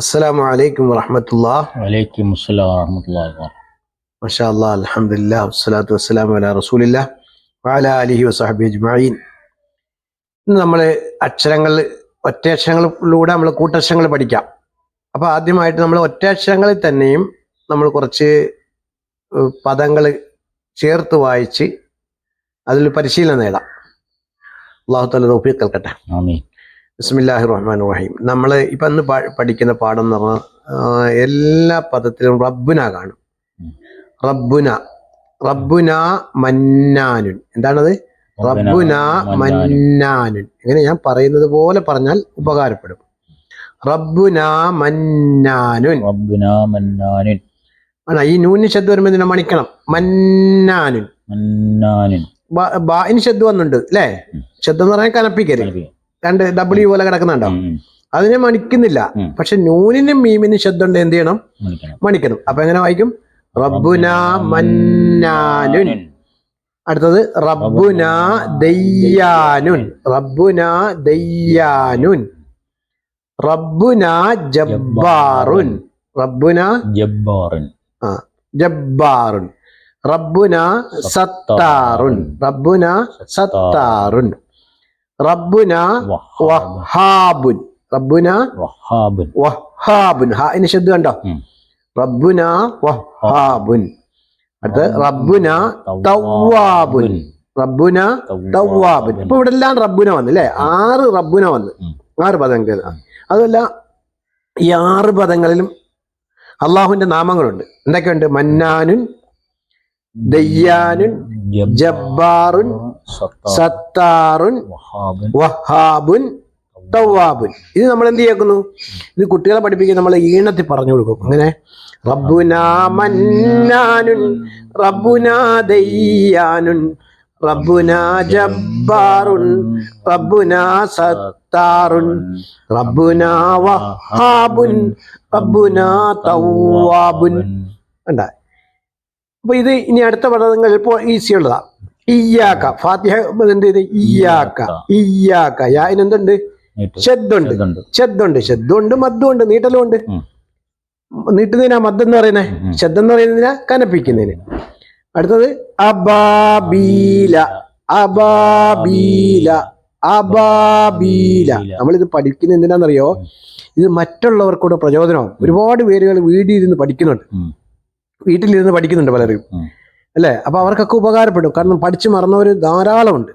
അസ്സലാമു അലൈക്കും വറഹമത്തുല്ലാ വലൈക്കും അസ്സലാം വറഹമത്തുള്ളാഹി വബറകാതുഹു. മഷാ അല്ലാ അൽഹംദുലില്ലാ വസ്സലാത്തു വസ്സലാമു അലാ റസൂലില്ലാ വഅല അലിഹി വസഹബി അജ്മഈൻ. ഇന്ന് നമ്മൾ അക്ഷരങ്ങൾ ഒറ്റയക്ഷരങ്ങളിലൂടെ നമ്മൾ കൂട്ടക്ഷരങ്ങൾ പഠിക്കാം. അപ്പോൾ ആദ്യമായിട്ട് നമ്മൾ ഒറ്റയക്ഷരങ്ങളിൽ തന്നെയും നമ്മൾ കുറച്ച് പദങ്ങൾ ചേർത്ത് വായിച്ച് അതിൽ പരിശീലനം നേടാം. അള്ളാഹു തല ഉപയോഗിക്കൽക്കട്ടെ ആമീൻ. ബിസ്മില്ലാഹി റഹ്മാൻ റഹീം നമ്മൾ ഇപ്പം ഇന്ന് പഠിക്കുന്ന പാഠം എന്ന് പറഞ്ഞാൽ എല്ലാ പദത്തിലും റബ്ബുന കാണും. റബ്ബുന റബ്ബുന മന്നാനുൻ. എന്താണത്? റബ്ബുന മന്നാനുൻ. ഇങ്ങനെ ഞാൻ പറയുന്നത് പോലെ പറഞ്ഞാൽ ഉപകാരപ്പെടും. റബ്ബുന മന്നാനുൻ. റബ്ബുന മന്നാനുൻ. ആണ് ഈ നൂന് ശബ്ദം വരുമ്പോൾ ഇതിനെ മണിക്കണം? മന്നാനുൻ. മന്നാനുൻ. ബാ ഇനി ശബ്ദം വന്നുണ്ട് അല്ലേ? ശബ്ദം എന്ന് പറഞ്ഞാൽ കനപ്പിക്കരുത് രണ്ട് ഡബ്ല്യു പോലെ കിടക്കുന്നുണ്ടോ? അതിനെ മണിക്കുന്നില്ല. പക്ഷെ നൂനിനും മീമിനും ശബ്ദം ഉണ്ട് എന്ത് ചെയ്യണം? മണിക്കണം. അപ്പൊ എങ്ങനെ വായിക്കും? റബ്ബുന മന്നാനുൻ. അടുത്തത് റബ്ബുന ദയ്യാനുൻ. റബ്ബുന ദയ്യാനുൻ. റബ്ബുന ജബ്ബാറുൻ. റബ്ബുന ജബ്ബാറിൻ. ജബ്ബാറുൻ. റബ്ബുന സത്താറുൻ. റബ്ബുന സത്താറുൻ. റബ്ബുന വഹാബ്. വഹാബുൻ. റബ്ബുന വഹാബുൻ. വഹാബുൻ. ഹാ ഇനി ശബ്ദം കണ്ടോ. റബ്ബുന വഹാബുൻ. അടുത്ത് റബ്ബുന തവാബുൻ റബ്ബുന തവാബുൻ ഇപ്പൊ ഇവിടെ എല്ലാം റബ്ബുന വന്നു അല്ലെ ആറ് റബ്ബുന വന്ന്. ആറ് പദങ്ങൾ. അതല്ല ഈ ആറ് പദങ്ങളിലും അള്ളാഹുവിന്റെ നാമങ്ങളുണ്ട്. എന്തൊക്കെയുണ്ട്? മന്നാനുൻ ദയ്യാനുൻ ജബ്ബാറുൻ സത്താറുൻ വഹാബുൻ. തവ്വാബുൻ. ഇത് നമ്മൾ എന്ത് ചെയ്യുന്നു ഇത് കുട്ടികളെ പഠിപ്പിക്കാൻ നമ്മൾ ഈണത്തിൽ പറഞ്ഞു കൊടുക്കും. അങ്ങനെ റബ്ബുനാ മന്നാനുൻ റബ്ബുനാ ദയ്യാനുൻ റബ്ബുനാ ജബ്ബാറുൻ റബ്ബുനാ സത്താറുൻ റബ്ബുനാ വഹാബുൻ റബ്ബുനാ തവാബുൻ കണ്ട? അപ്പൊ ഇത് ഇനി അടുത്ത പദങ്ങൾ ഇപ്പോൾ ഈസി ഉള്ളതാ ഇയ്യാക്ക. ഫാത്തിഹ എന്ത് ചെയ്ത്? ഇയ്യാക്ക. ഇയ്യാക്ക. യാ എന്തുണ്ട്? ഷെദ്ദുണ്ട് ഷെദ്ദുണ്ട് ശബ്ദമുണ്ട് മദ്ദുണ്ട്. നീട്ടലുണ്ട്. നീട്ടുന്നതിനാ മദ് എന്ന് ഉം. ശബ്ദം എന്ന് പറയുന്നതിനാ കനപ്പിക്കുന്നതിന്. അടുത്തത് അബാബീല. അബാബീല. അബാബീല. നമ്മളിത് പഠിക്കുന്ന എന്തിനാണെന്നറിയോ. ഇത് മറ്റുള്ളവർക്കൂടെ പ്രചോദനമാവും. ഒരുപാട് പേരുകൾ വീട്ടിൽ ഇരുന്ന് പഠിക്കുന്നുണ്ട്. വീട്ടിലിരുന്ന് പഠിക്കുന്നുണ്ട് പലരും. അല്ലേ? അപ്പൊ അവർക്കൊക്കെ ഉപകാരപ്പെടും. കാരണം പഠിച്ചു മറന്നവർ ധാരാളമുണ്ട്.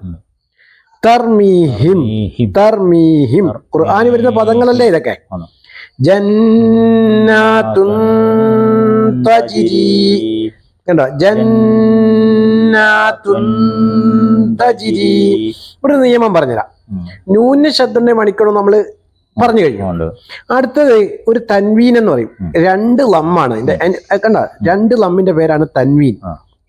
ഖുർആാനി തർമീഹിം തർമീഹിം. ഖുർആാനിൽ വരുന്ന പദങ്ങളല്ലേ ഇതൊക്കെ. ജന്നാത്തുൻ തജ്രി. കണ്ടോ? ജന്നാത്തുൻ തജ്രി. ഇവിടെ നിയമം പറഞ്ഞുതരാം. ന്യൂന ശബ്ദന്റെ മണിക്കണം നമ്മൾ പറഞ്ഞു കഴിഞ്ഞു. അടുത്തത് ഒരു തൻവീൻ എന്ന് പറയും. രണ്ട് ലമ്മാണ്. കണ്ട? രണ്ട് ലമ്മിന്റെ പേരാണ് തൻവീൻ.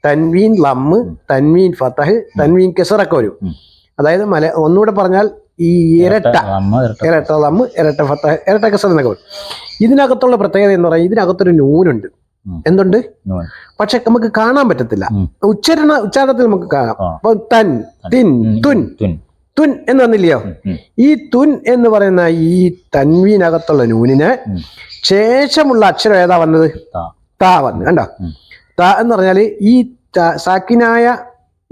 തൻവീൻ ലമ്മ് തൻവീൻ ഫത്തഹ് തൻവീൻ കെസറൊക്കെ വരും. അതായത് മല ഒന്നുകൂടെ പറഞ്ഞാൽ ഈ ഇരട്ട ഇരട്ട. ലമ്മ് ഇരട്ട ഫത്തഹ് ഇരട്ട കെസർ എന്നൊക്കെ വരും. ഇതിനകത്തുള്ള പ്രത്യേകത എന്ന് പറയുന്നത് ഇതിനകത്തൊരു നൂനുണ്ട്. എന്തുണ്ട്. പക്ഷെ നമുക്ക് കാണാൻ പറ്റത്തില്ല. ഉച്ചരണ ഉച്ചാരണ ഉച്ചാരണത്തിൽ നമുക്ക് കാണാം. അപ്പൊ തൻ തിൻ. തുൻ തുൻ. എന്ന് വന്നില്ലയോ. ഈ തുൻ എന്ന് പറയുന്ന ഈ തൻവീനകത്തുള്ള നൂനിന്. ശേഷമുള്ള അക്ഷരം ഏതാ വന്നത്? താ. വന്നു കണ്ടോ. താ എന്ന് പറഞ്ഞാൽ ഈ സാക്കിനായ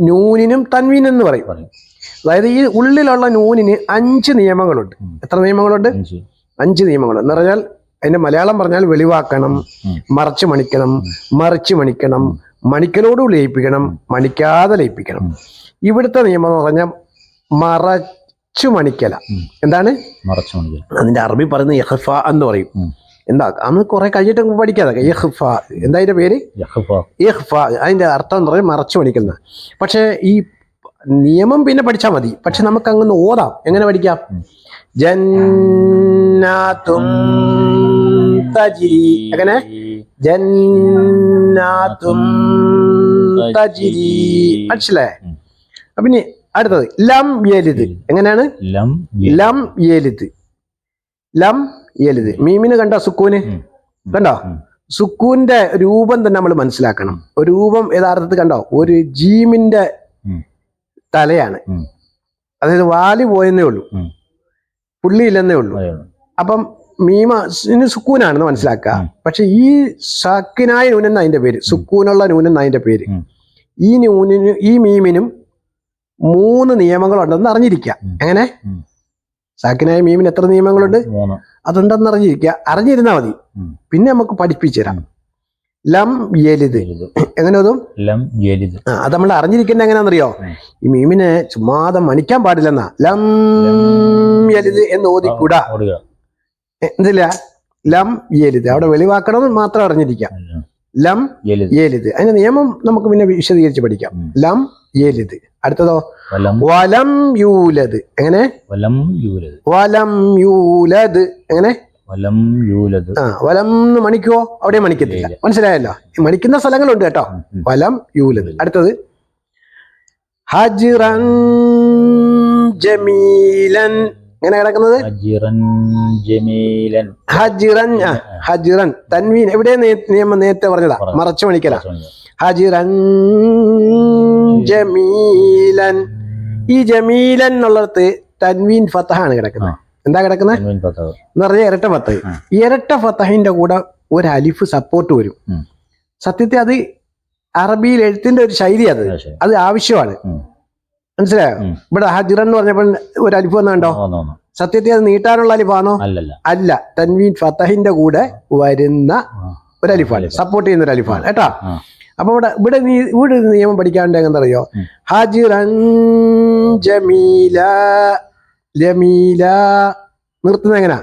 നൂനിനും തൻവീൻ എന്ന് പറയും. അതായത് ഈ ഉള്ളിലുള്ള നൂനിന് അഞ്ച് നിയമങ്ങളുണ്ട്. എത്ര നിയമങ്ങളുണ്ട്? അഞ്ച്. നിയമങ്ങൾ. എന്ന് പറഞ്ഞാൽ അതിന്റെ മലയാളം പറഞ്ഞാൽ വെളിവാക്കണം. മറച്ച് മണിക്കണം. മറിച്ച് മണിക്കണം മണിക്കലോട് ലയിപ്പിക്കണം മണിക്കാതെ ലയിപ്പിക്കണം. ഇവിടുത്തെ നിയമം എന്ന് പറഞ്ഞാൽ മറച്ചു മണിക്കല. എന്താണ്? അതിന്റെ അറബി പറയുന്ന യഹഫ എന്ന് പറയും. എന്താ അന്ന് കുറെ കഴിഞ്ഞിട്ട് പഠിക്കാതെ. യഹ്ഫ എന്താ അതിന്റെ പേര്? യഹ്ഫ. അതിന്റെ അർത്ഥം എന്ന് പറയുന്നത് മറച്ചു പഠിക്കുന്ന. പക്ഷേ ഈ നിയമം പിന്നെ പഠിച്ചാൽ മതി. പക്ഷെ നമുക്ക് അങ്ങ് ഓതാം. എങ്ങനെ പഠിക്കാം. ജന്നാത്തും തജിരി എങ്ങനെ? ജന്നാത്തും തജിരി മനസ്സിലേ പിന്നെ അടുത്തത് ലം യലിത് എങ്ങനെയാണ്? ലം ലം യലിത് ലം യലിത് മീമിന് കണ്ട സുക്കൂന്. കണ്ടോ? സുക്കൂന്റെ രൂപം തന്നെ നമ്മൾ മനസ്സിലാക്കണം. ഒരു രൂപം യഥാർത്ഥത്തിൽ കണ്ടോ? ഒരു ജീമിന്റെ തലയാണ്. അതായത് വാലി പോയെന്നേ ഉള്ളൂ. പുള്ളിയില്ലെന്നേ ഉള്ളൂ. അപ്പം മീമിന് സുക്കൂനാണെന്ന് മനസ്സിലാക്കുക. പക്ഷെ ഈ സാക്കിനായ നൂൻ എന്ന അതിന്റെ പേര് സുക്കൂനുള്ള നൂൻ എന്ന അതിന്റെ പേര് ഈ നൂനിന് ഈ മീമിനും മൂന്ന് നിയമങ്ങളുണ്ടെന്ന് അറിഞ്ഞിരിക്കുക. എങ്ങനെ. സാക്കിനായ മീമിന് എത്ര നിയമങ്ങളുണ്ട്? അതുണ്ടെന്ന് അറിഞ്ഞിരിക്കുക അറിഞ്ഞിരുന്നാ മതി. പിന്നെ നമുക്ക് പഠിപ്പിച്ചു തരാം. ലം യലിത് എങ്ങനെ അതും അത് നമ്മൾ അറിഞ്ഞിരിക്കുന്ന എങ്ങനെയാണെന്നറിയോ? ഈ മീമിനെ ചുമ്മാതെ മണിക്കാൻ പാടില്ലെന്നാ. ലം യലിത് എന്ന് ഓതിക്കൂടാ. എന്തില്ല? ലം യലിത് അവിടെ വെളിവാക്കണമെന്ന് മാത്രം അറിഞ്ഞിരിക്കാം ലം യേലിത് അതിന്റെ നിയമം നമുക്ക് പിന്നെ വിശദീകരിച്ച് പഠിക്കാം. ലം യേലിത് അടുത്തതോ? വലം. യൂലത് എങ്ങനെ? വലം യൂലത് വലം യൂലത് എങ്ങനെ? വലം യൂലത് ആ വലം എന്ന് മണിക്കുവോ? അവിടെ മണിക്കത്തില്ല. മനസ്സിലായല്ലോ? മണിക്കുന്ന സ്ഥലങ്ങളുണ്ട് കേട്ടോ. വലം യൂലത് അടുത്തത്. ഹജിറൻ ജമീലൻ. എങ്ങനെ കിടക്കുന്നത്? ഹജിറൻ ജമീലൻ. ഹജിറൻ ഹജിറൻ. തൻവീൻ. എവിടെ നിയമം നേരത്തെ പറഞ്ഞതാ? മറച്ചു മണിക്കല. ഹജിറൻ ജമീലൻ. ഈ ജമീലൻ എന്നുള്ളത് തൻവീൻ ഫത്തഹാണ് കിടക്കുന്നത്. എന്താ കിടക്കുന്നത് എന്ന് പറഞ്ഞാൽ ഇരട്ട ഫത്തഹ് ഇരട്ട ഫത്തഹിന്റെ കൂടെ ഒരു അലിഫ് സപ്പോർട്ട് വരും. സത്യത്തെ അത് അറബിയിൽ എഴുത്തിന്റെ ഒരു ശൈലി അത്. അത് ആവശ്യമാണ്. മനസ്സിലായോ? ഇവിടെ ഹജിറൻ എന്ന് പറഞ്ഞപ്പോൾ ഒരു അലിഫ് വന്നുണ്ടോ സത്യത്തെ അത് നീട്ടാനുള്ള അലിഫാണോ? അല്ല. തൻവീൻ ഫത്തഹിന്റെ കൂടെ വരുന്ന ഒരു അലിഫാണ്. അലിഫ്. സപ്പോർട്ട് ചെയ്യുന്ന ഒരു അലിഫാണ്. കേട്ടോ. അപ്പൊ ഇവിടെ ഇവിടെ നീ ഇവിടെ ഒരു നിയമം പഠിക്കാണ്ട് എങ്ങനെന്നറിയോ. ഹാജിറൻ ജമീല ജമീല. നിർത്തുന്നത് എങ്ങനാ?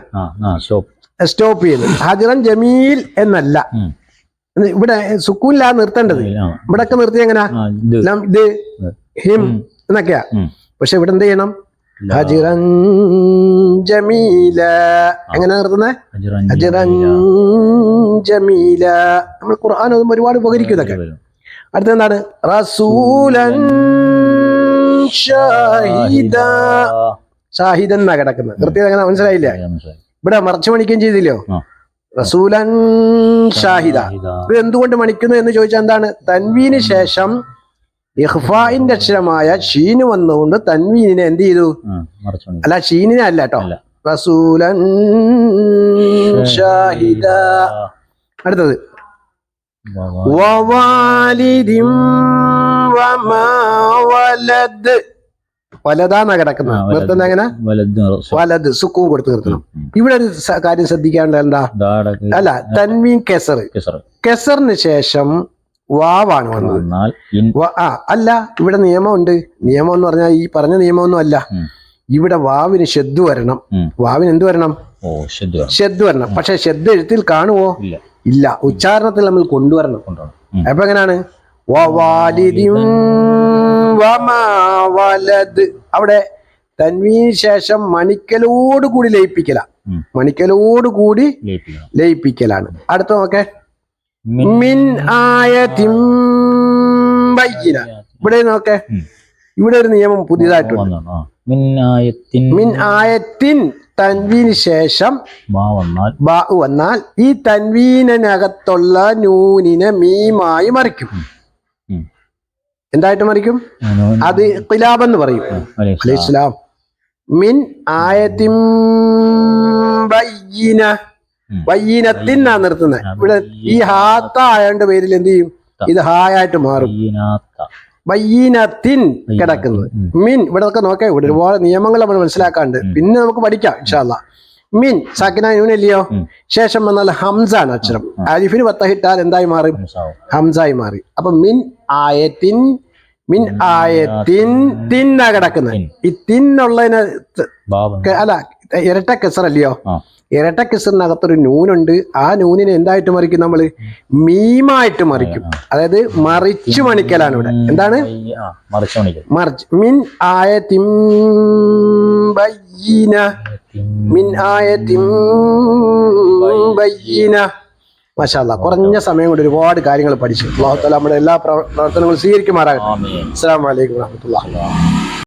സ്റ്റോപ്പ്. ചെയ്ത് ഹാജിറൻ ജമീൽ എന്നല്ല. ഇവിടെ സുക്കൂനിലാ നിർത്തേണ്ടത്. ഇവിടെ ഇവിടൊക്കെ നിർത്തി എങ്ങനാ. ഹിം. എന്നൊക്കെയാ. പക്ഷെ ഇവിടെ എന്ത് ചെയ്യണം. ഹാജിറൻ ജമീല എങ്ങനെ നിർത്തുന്നത് ഹജിറൻ ജമീല. നമ്മൾ ഖുർആൻ ഒന്നും ഒരുപാട് ഉപകരിക്കും ഇതൊക്കെ. അടുത്ത എന്താണ്? റസൂലൻ ഷാഹിദ. ഷാഹിദൻ എന്നാ കിടക്കുന്നത്? കൃത്യത എങ്ങനെ മനസ്സിലായില്ല? ഇവിടെ മറച്ചു മണിക്കുകയും ചെയ്തില്ലോ റസൂലൻ ഷാഹിദ. ഇത് എന്തുകൊണ്ട് മണിക്കുന്നു എന്ന് ചോദിച്ചാൽ എന്താണ്? തൻവീന് ശേഷം ഇഹ്ഫായിന്റെ അക്ഷരമായ ഷീന് വന്നുകൊണ്ട് തൻവീനെ എന്ത് ചെയ്തു? അല്ല ഷീനിനെ അല്ല കേട്ടോ റസൂലൻ ഷാഹിദ. അടുത്തത്. വലദ്. വലതാന്നാ കിടക്കുന്നത്? നിർത്തുന്ന എങ്ങനെ? വലത് സുക്കും കൊടുത്ത് നിർത്തണം. ഇവിടെ ഒരു കാര്യം ശ്രദ്ധിക്കാണ്ട് എന്താ? അല്ല തൻവീൻ കെസർ കിസറ്. കെസറിന് ശേഷം വാവാണ് വന്നത്. ആ അല്ല ഇവിടെ നിയമമുണ്ട്. നിയമം എന്ന് പറഞ്ഞാൽ ഈ പറഞ്ഞ നിയമമൊന്നും അല്ല. ഇവിടെ വാവിന് ഷെദ് വരണം. വാവിന് എന്ത് വരണം? ഷെദ് വരണം. പക്ഷെ ഷെദ് എഴുത്തിൽ കാണുവോ? ഇല്ല. ഉച്ചാരണത്തിൽ നമ്മൾ കൊണ്ടുവരണം. അപ്പൊ എങ്ങനെയാണ്? അവിടെ തൻവീന് ശേഷം മണിക്കലോട് കൂടി ലയിപ്പിക്കല. മണിക്കലോട് കൂടി. ലയിപ്പിക്കലാണ്. അടുത്ത നോക്കെ. മിൻ മിൻ ആയതിം ബയ്യിന. ഇവിടെ നോക്കെ. ഇവിടെ ഒരു നിയമം പുതിയതായിട്ടുണ്ട്. മിൻ ആയത്തിൻ തൻവീന് ശേഷം ബാ വന്നാൽ. ഈ തൻവീനകത്തുള്ള നൂനിനെ മീമായി മറിക്കും. എന്തായിട്ട് മറിക്കും? അത് ഖിലാബ് എന്ന് പറയും അലൈഹിസ്സലാം മിൻ ആയത്തിൻ ബയ്യിന. ഉം. ബയ്യിനത്തിൻ ആ നിർത്തുന്നത് ഇവിടെ ഈ ഹാത്ത ആയതിന്റെ പേരിൽ എന്ത് ചെയ്യും? ഇത് ഹായായിട്ട് മാറും. ബയ്യിനാത്ത. ബയ്യിനത്തിൻ കിടക്കുന്നത്. മിൻ ഇവിടെ ഒക്കെ നോക്കേ ഇവിടെ ഒരുപാട് നിയമങ്ങൾ നമ്മൾ മനസ്സിലാക്കാണ്ട് പിന്നെ നമുക്ക് പഠിക്കാം ഇൻഷാല്ല മിൻ സാക്കിന യൂനല്ലയോ. ശേഷം വന്നാൽ ഹംസ ആണ് അക്ഷരം. ആരിഫിന് അലിഫിന് പത്തഹിട്ടാൽ എന്തായി മാറും. ഹംസായി മാറി. അപ്പൊ മിൻ ആയത്തിൻ മിൻ ആയത്തിൻ തിന്നാ കിടക്കുന്നത് ഈ തിന്നുള്ളതിന് അല്ല ഇരട്ട കെസറല്ലയോ. ഇരട്ട കിസറിനകത്തൊരു നൂനുണ്ട്. ആ നൂനിനെ എന്തായിട്ട് മറിക്കും നമ്മൾ മീമായിട്ട് മറിക്കും. അതായത് മറിച്ചു മണിക്കലാണ് ഇവിടെ. എന്താണ്? മറിച്ച് മിൻ ആയ ബയ്യിന. മിൻ ആയ ബയ്യിന. മാഷാല്ല കുറഞ്ഞ സമയം കൊണ്ട് ഒരുപാട് കാര്യങ്ങൾ പഠിച്ചു. അള്ളാഹു താല നമ്മുടെ എല്ലാ പ്രവ- പ്രവർത്തനങ്ങളും സ്വീകരിക്കുമാറാകട്ടെ. അസ്സാം വലൈക്കും വാഹമത്തുള്ള